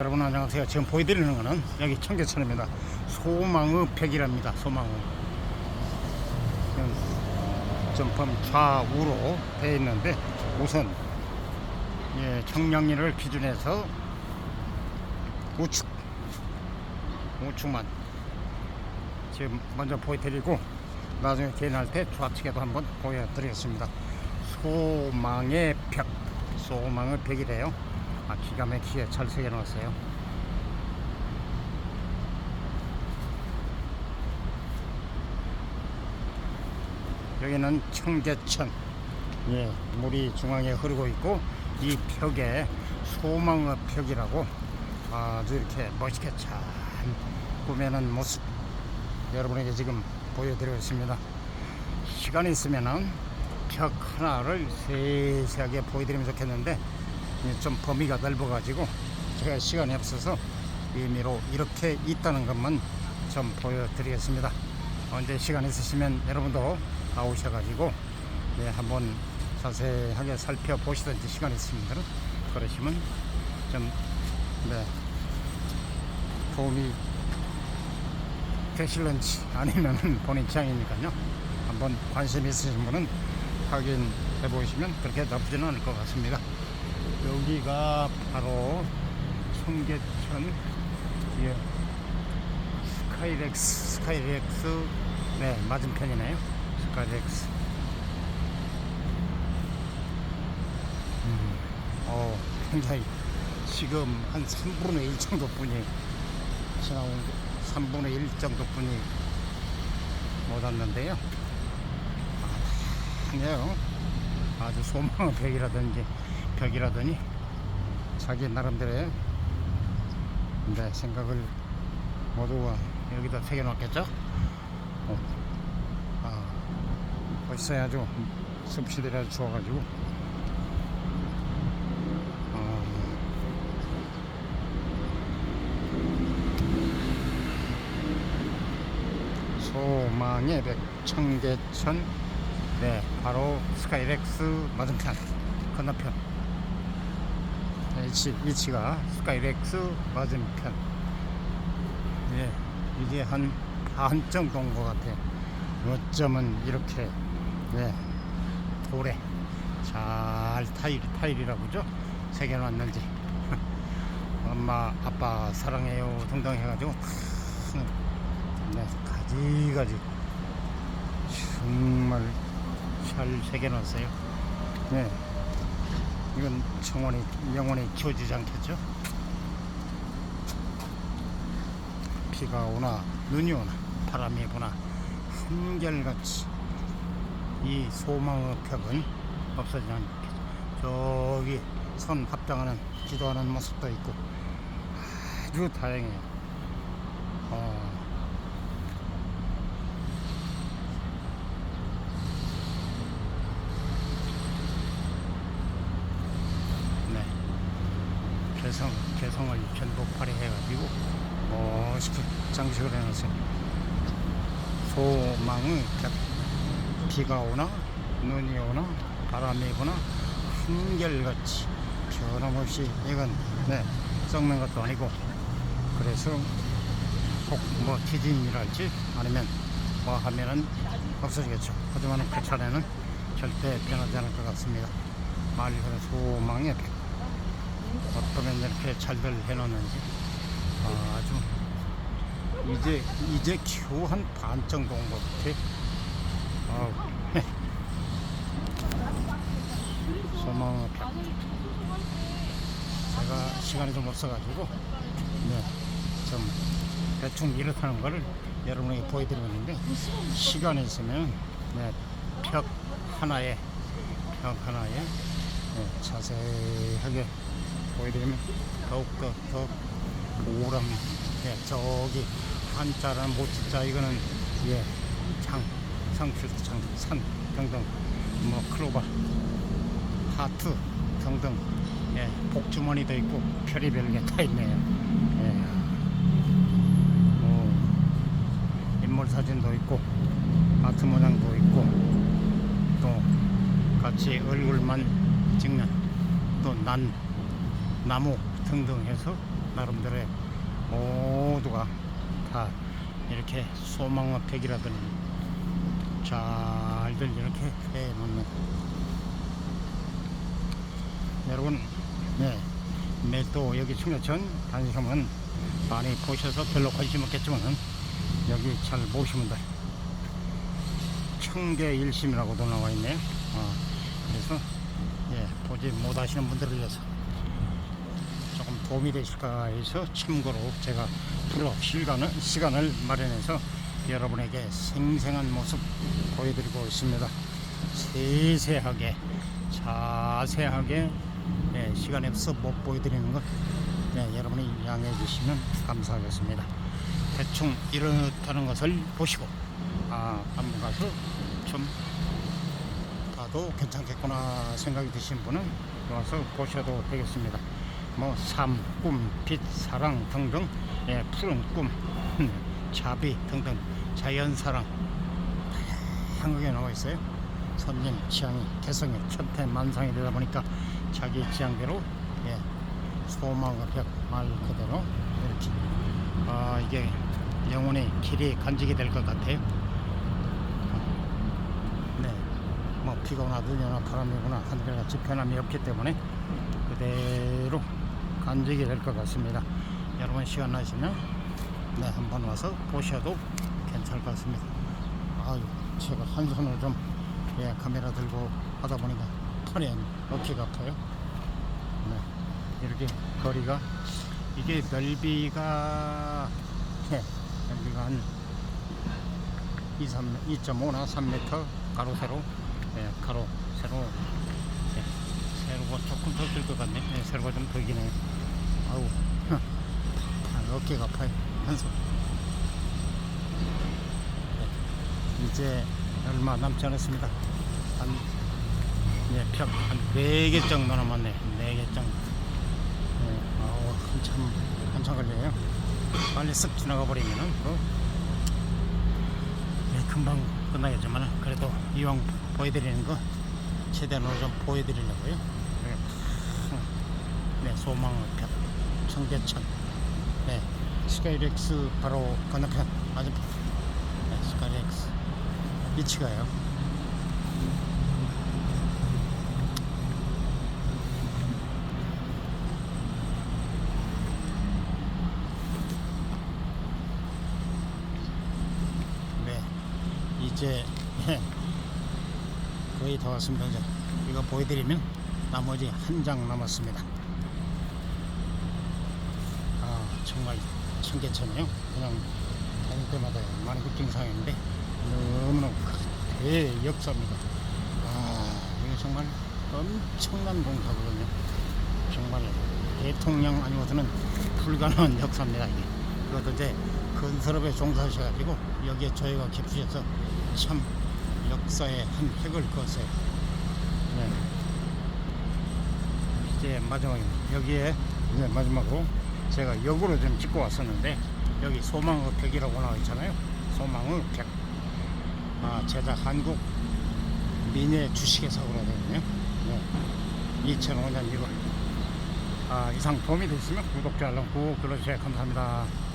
여러분 안녕하세요. 지금 보여드리는 거는 여기 청계천입니다. 소망의 벽이랍니다. 소망의. 전품 좌우로 되어 있는데 우선 예, 청량리를 기준해서 우측 우측만 지금 먼저 보여드리고 나중에 개인할 때 좌측에도 한번 보여드리겠습니다. 소망의 벽, 소망의 벽이래요. 아, 기가 막히게 잘 새겨놨어요. 여기는 청계천. 예, 물이 중앙에 흐르고 있고 이 벽에 소망의 벽이라고 아주 이렇게 멋있게 잘 꾸며놓은 모습 여러분에게 지금 보여드리고 있습니다. 시간이 있으면은 벽 하나를 세세하게 보여드리면 좋겠는데 예, 좀 범위가 넓어가지고 제가 시간이 없어서 임의로 이렇게 있다는 것만 좀 보여드리겠습니다. 언제 시간 있으시면 여러분도 나오셔가지고 예, 한번 자세하게 살펴보시든지 시간 있으면 그러시면 좀 네, 도움이 되실런지 아니면 본인 취향이니까요. 한번 관심 있으신 분은 확인해 보시면 그렇게 나쁘지는 않을 것 같습니다. 여기가 바로 청계천 예, 스카이렉스 스카이렉스. 네 맞은편이네요. 스카이렉스. 음, 어 굉장히 지금 한 3분의 1 정도 분이 지나온 3분의 1 정도 분이 못 왔는데요. 아, 그냥 아주 소망의 벽이라든지 벽이라더니 자기 나름대로의 네, 생각을 모두가 여기다 새겨놨겠죠? 어. 아, 멋있어요 아주 습시들이 아주 좋아가지고. 어, 소망의 백 청계천. 네 바로 스카이렉스 맞은편 건너편 위치, 위치가 스카이렉스 맞은편 예, 이게 한반 정도 온것 같아요. 어쩌면 이렇게 예, 돌에 잘 타일, 타일이라고 그죠? 새겨놨는지. 엄마 아빠 사랑해요. 등등 해가지고. 큰, 네, 가지가지. 정말 잘 새겨놨어요. 네. 이건 청원이 영원히 지워지지 않겠죠? 비가 오나 눈이 오나 바람이 부나 한결같이 이 소망의 벽은 없어지지 않겠죠. 저기 선 합장하는 기도하는 모습도 있고 아주 다행해요. 어, 네. 개성, 개성을 전부 발휘해가지고 멋있게 장식을 해놨어요. 소망은 벽. 비가 오나, 눈이 오나, 바람이 부나, 한결같이 변함없이 이건, 네, 썩는 것도 아니고, 그래서 꼭뭐 지진이랄지 아니면 뭐 하면은 없어지겠죠. 하지만 그 차례는 절대 변하지 않을 것 같습니다. 말 그대로 소망의 벽. 어쩌면 이렇게 잘들 해놓는지 아주 이제 이제 겨우 한 반 정도 온 것 같아. 아우. 소망의 벽. 제가 시간이 좀 없어가지고 네, 좀 대충 이렇다는 거를 여러분에게 보여드리고 있는데 시간이 있으면 네, 벽 하나에 벽 하나에 네, 자세하게 보여드리면 더욱더 더 보람 예, 저기 한자라는 모자자 이거는 예, 장, 성필장, 산 등등 뭐 클로바 하트 등등 예, 복주머니도 있고 별의별 게 다 있네요 예. 뭐, 인물 사진도 있고 하트 모양도 있고 또 같이 얼굴만 찍는 또 난 나무 등등 해서 나름대로의 모두가 다 이렇게 소망의 팩이라더니 잘들 이렇게 해놓는. 여러분 네. 매일 또 여기 충격천 다니시면 많이 보셔서 별로 관심 없겠지만 여기 잘 보시면 돼. 청계 일심이라고도 나와 있네요 어, 그래서 예, 보지 못하시는 분들을 위해서 도움이 되실까 해서 참고로 제가 프로 시간을, 시간을 마련해서 여러분에게 생생한 모습 보여드리고 있습니다. 세세하게 자세하게 예, 시간이 없어 못 보여드리는 것 예, 여러분이 양해해 주시면 감사하겠습니다. 대충 이렇다는 것을 보시고 아 한번 가서 좀 봐도 괜찮겠구나 생각이 드신 분은 와서 보셔도 되겠습니다. 뭐 삶, 꿈, 빛, 사랑 등등 예, 푸른 꿈, 자비 등등 자연 사랑 다양하게 나와 있어요. 선진 취향이 개성이 천태만상이 되다 보니까 자기 취향대로 예, 소망의 벽말 그대로 이렇게 아 이게 영혼의 길이 간직이 될 것 같아요. 네, 뭐 비가 오나 눈이 오나 바람이 오나 한결같이 변함이 없기 때문에 그대로 간직이 될 것 같습니다. 여러분 시간 나시면 네 한번 와서 보셔도 괜찮을 것 같습니다. 아유 제가 한 손으로 좀 예, 카메라 들고 하다 보니까 팔이 어깨가 아파요. 네, 이렇게 거리가 이게 넓이가 예, 넓이가 한 2, 3, 2.5나 3m 가로 세로 예, 가로 세로 예, 세로가 조금 더 길 것 같네. 예, 세로가 좀 더 기네 아우 아, 어깨가 아파요. 한손 예, 이제 얼마 남지 않았습니다. 한 예, 벽한 4개 정도 남았네. 4개 정도 예, 아우 한참 한참 걸려요. 빨리 쓱 지나가 버리면은 그 예, 금방 끝나겠지만 그래도 이왕 보여드리는 거 최대한으로 좀 보여드리려고요. 네, 네 소망의 벽 청계천 네 스카이렉스 바로 건너편 맞은편 네, 스카이렉스 위치가요. 네 이제 예, 거의 다 왔습니다. 이제 이거 보여드리면 나머지 한 장 남았습니다. 아 정말 청계천이요. 그냥 다닐 때마다 많이 느끼는 상황인데 너무너무 대역사입니다. 아 이거 정말 엄청난 공사거든요. 정말 대통령 아니고서는 불가능한 역사입니다. 이게 이것도 이제 건설업에 종사하셔가지고 여기에 저희가 깊으셔서 참 역사의 한 획을 그었어요. 네. 이제 마지막입니다. 여기에 이제 마지막으로 제가 역으로 좀 찍고 왔었는데 여기 소망의 벽이라고 나와 있잖아요. 소망의 벽. 아, 제작 한국 미래 주식회사라고 되거든요. 네. 2005년 1월. 아, 이상 도움이 됐으면 구독자 알람 꾹 눌러주세요. 감사합니다.